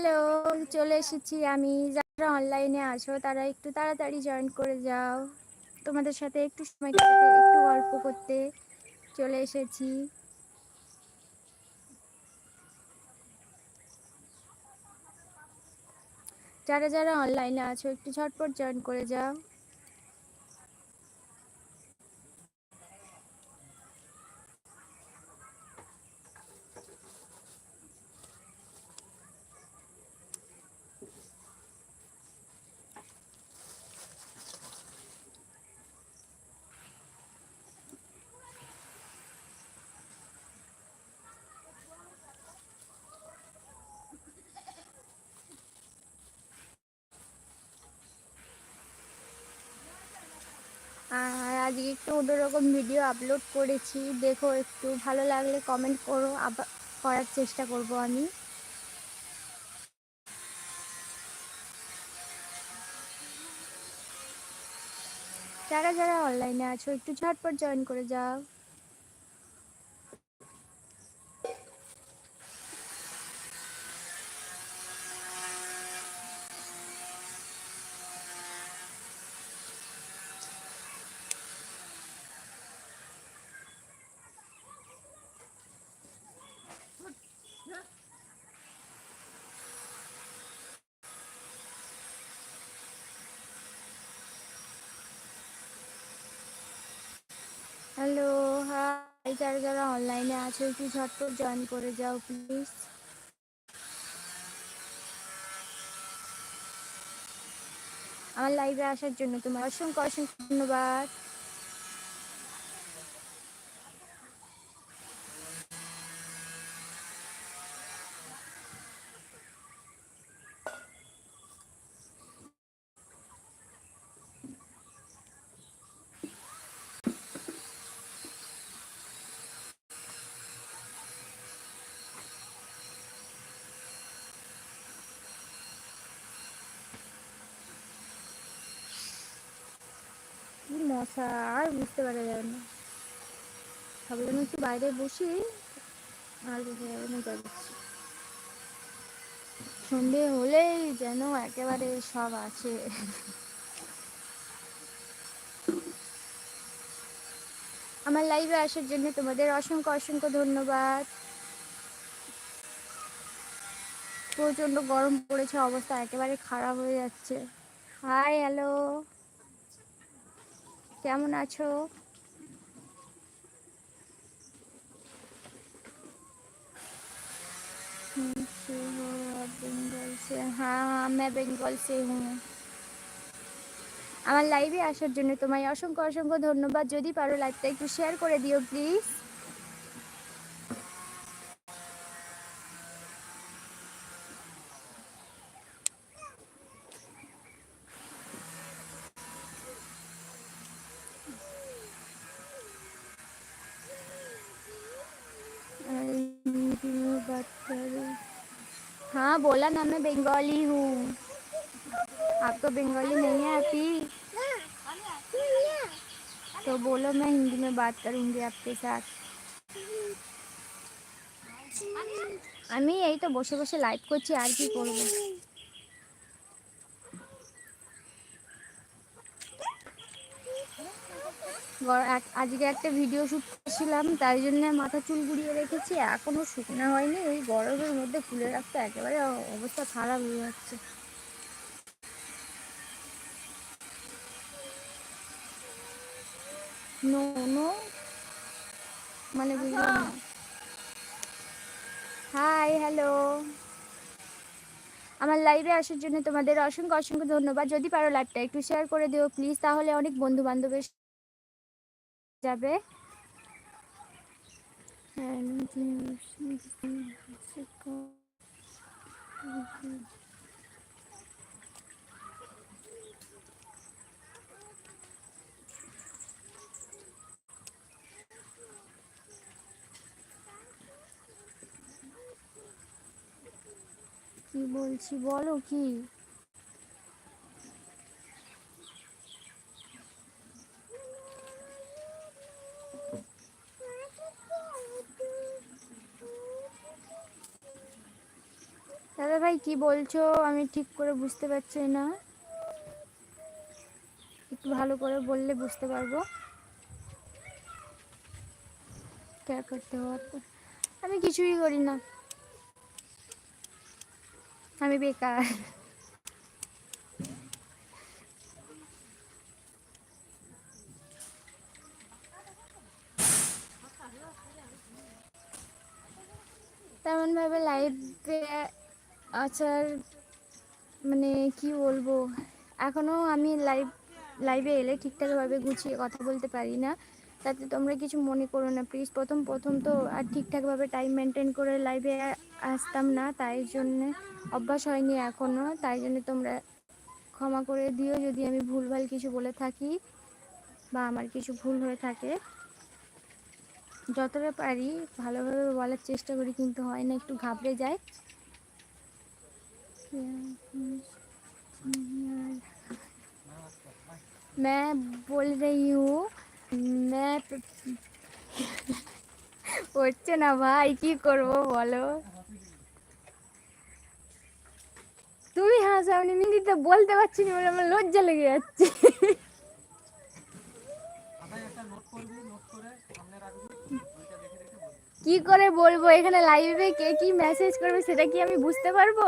Hello চলে এসেছি আমি। যারা অনলাইনে আছো, তারা একটু তাড়াতাড়ি জয়েন করে যাও। তোমাদের সাথে একটু সময় একটু গল্প করতে চলে এসেছি। যারা যারা অনলাইনে আছো, একটু ঝটপট জয়েন করে যাও আর আজকে একটু অন্যরকম ভিডিও আপলোড করেছি। দেখো, একটু ভালো লাগলে কমেন্ট করো, আবার করার চেষ্টা করব আমি। যারা যারা অনলাইনে আছো, একটু ঝটপট জয়েন করে যাও হ্যালো হাই যারা যারা অনলাইনে আছো, একটু ঝটপট জয়েন করে যাও প্লিজ আমার লাইভে আসার জন্য তোমার অসংখ্য অসংখ্য ধন্যবাদ। মশা, আর বুঝতে পারা যাবে না। ভাবলাম একটু বাইরে বসি, আর বোঝা যাবে না যাচ্ছি। সন্ধে হলেই যেন একেবারে সব আছে। আমার লাইভে আসার জন্য তোমাদের অসংখ্য অসংখ্য ধন্যবাদ। প্রচণ্ড গরম পড়েছে, অবস্থা একেবারে খারাপ হয়ে যাচ্ছে। হাই হ্যালো কেমন আছো? হ্যাঁ আমি বেঙ্গল হুম। আমার লাইভে আসার জন্য তোমায় অসংখ্য অসংখ্য ধন্যবাদ। যদি পারো লাইভটা একটু শেয়ার করে দিও প্লিজ हाँ बोला ना मैं बंगाली हूँ आपको बंगाली नहीं है आपी तो बोलो मैं हिंदी में बात करूंगी आपके साथ আমি এই তো বসে বসে লাইভ করছি আর কি করব আজকে একটা ভিডিও শ্যুট করেছিলাম তাই জন্য মাথা চুল গুড়িয়ে রেখেছি। এখনও শুকনো হয়নি, ওই গরমের মধ্যে খুলে রাখতে একেবারে অবস্থা খারাপ হয়ে যাচ্ছে। মানে বুঝলাম হাই, হ্যালো। আমার লাইভে আসার জন্য তোমাদের অসংখ্য অসংখ্য ধন্যবাদ। যদি পারো লাইভটা একটু শেয়ার করে দিও, প্লিজ। তাহলে অনেক বন্ধু বান্ধবের যাবে। কি বলছি বলো কি? দাদা ভাই, কি বলছো? আমি ঠিক করে বুঝতে পারছি না। একটু ভালো করে বললে বুঝতে পারব। क्या করতে আমি কিছুই করি না। আমি বেকার। তেমনভাবে লাইভে আসার মানে কি বলব? এখনও আমি লাইভ লাইভে এলে ঠিকঠাকভাবে গুছিয়ে কথা বলতে পারি না। তাতে তোমরা কিছু মনে করো না প্লিজ প্রথম প্রথম তো আর ঠিকঠাকভাবে টাইম মেনটেন করে লাইভে আসতাম না, তাই জন্য অভ্যাস হয়নি এখনও তাই জন্য তোমরা ক্ষমা করে দিও যদি আমি ভুলভাল কিছু বলে থাকি বা আমার কিছু ভুল হয়ে থাকে। যতটা পারি ভালোভাবে বলার চেষ্টা করি, কিন্তু হয় না, একটু ঘাবড়ে যায় मैं बोल रही हूँ मैं হচ্ছে না ভাই কি করব বলো তুমি হাসাওনি মিনিতে বলতে পারছি না বলে আমার লজ্জা লেগে যাচ্ছে কি করে বলবো এখানে লাইভে কে কি মেসেজ করবে সেটা কি আমি বুঝতে পারবো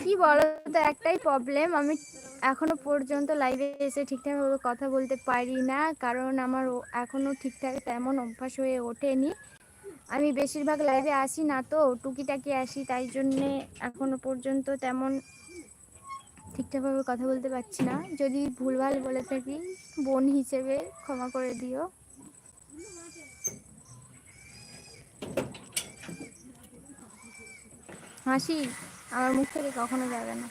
কি বলো তো একটাই প্রবলেম আমি এখনও পর্যন্ত লাইভে এসে ঠিকঠাকভাবে কথা বলতে পারি না, কারণ আমার এখনও ঠিকঠাক তেমন অভ্যাস হয়ে ওঠেনি। আমি বেশিরভাগ লাইভে আসি না তো, টুকিটাকি আসি, তাই জন্যে এখনও পর্যন্ত তেমন ঠিকঠাকভাবে কথা বলতে পারছি না। যদি ভুলভাল বলে থাকি, বোন হিসেবে ক্ষমা করে দিও। হাসি আমার মুখ থেকে কখনো যাবে না।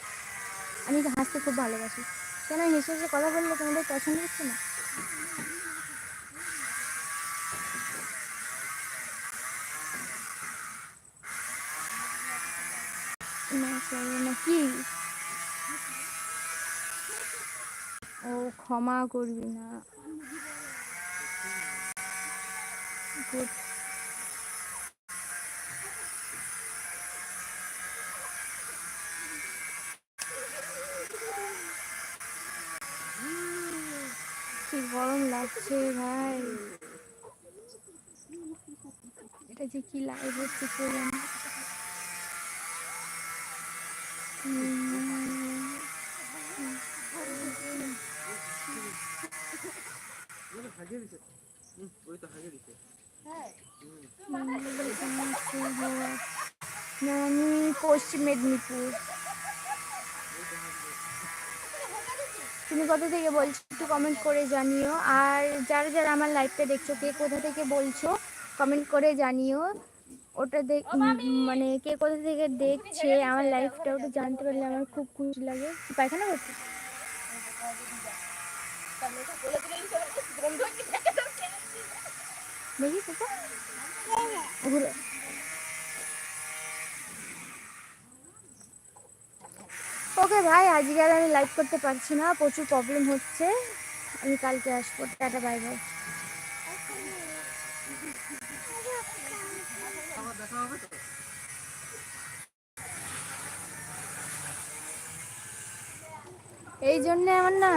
আমি তো হাসতে খুব ভালোবাসি। কেন হেসে হেসে কথা বললে তোমাদের পছন্দ হচ্ছে না? কি? ও ক্ষমা করবি না। লাগছে ভাই। এটা যে কি লাইভ হচ্ছে কে পশ্চিম মেদিনীপুর। তুমি কোথা থেকে বলছো একটু কমেন্ট করে জানিও। আর যারা যারা আমার লাইভটা দেখছ, কে কোথা থেকে বলছো কমেন্ট করে জানিও। ওটা দেখ মানে কে কোথা থেকে দেখছে আমার লাইফটা ওটা জানতে পারলে আমার খুব খুশি লাগে। পায়খানা করছে? দেখি ঘুরে ওকে ভাই, আজকে আর আমি লাইভ করতে পারছি না, প্রচুর প্রবলেম হচ্ছে। আমি কালকে আসব, টাটা বাই বাই এই জন্যে আমার না